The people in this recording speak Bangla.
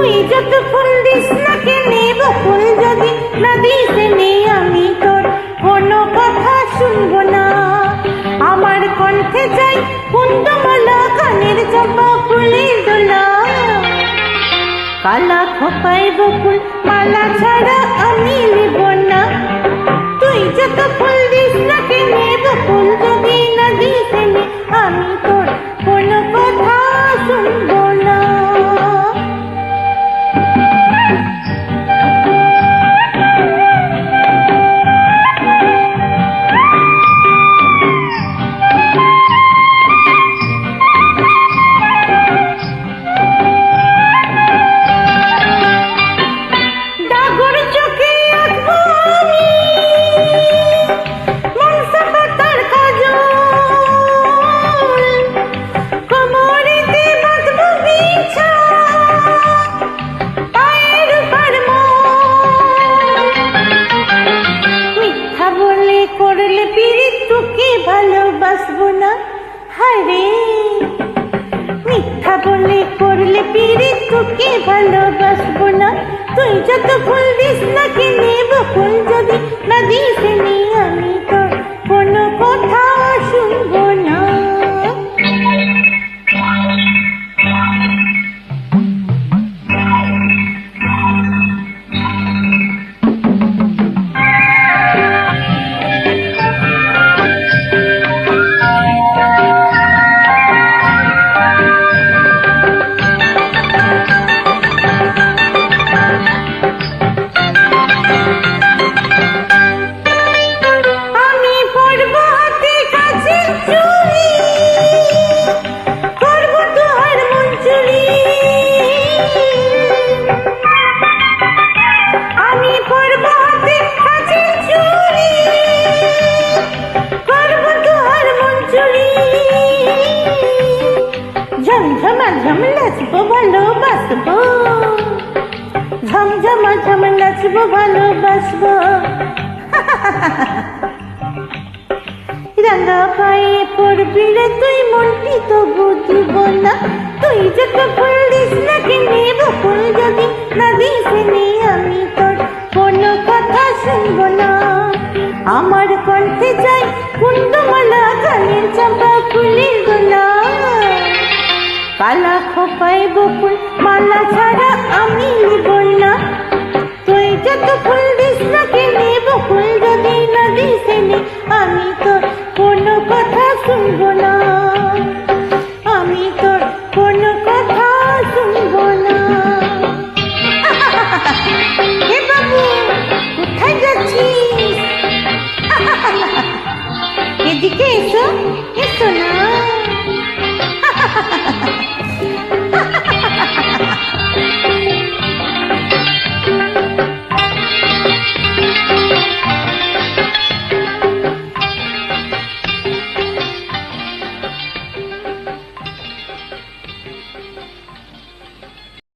তুই যত ফুল কোনো কথা শুনব না। আমার কণ্ঠে যাই কুন্দমালা কানের জবা ফুলের দোলা। কালা খোপায় বকুল, মালা ছাড়া আমি নিব না। না। হারে, মিথ্যা বলে করলে পিড়ি তোকে ভালোবাসবো না। তুই যত ভুল দিস না কিনে ভালোবাসবো ঝমঝমা, ঝম নাচবো ভালোবাসবো রাঙা পায়ে পড়বি রে তুই, মনটি তো বুঝব না। তুই যত ফুল না কিনে বকুল যদি, না দিস আমি তোর। কোনো কথা শুনব না। আমার কণ্ঠে চাই কুন্দমালা কানের চাপা ফুলের গোলা। কালা খোপায় বকুল আল্লাহ ছাড়া আমি নিবই না। তুই যত ফুল দিস আমি তোর কোনো কথা শুনব না। আমি তোর কোনো কথা শুনব না। হে বাবু, কোথায় যাচ্ছিস? এদিকে এসো এসো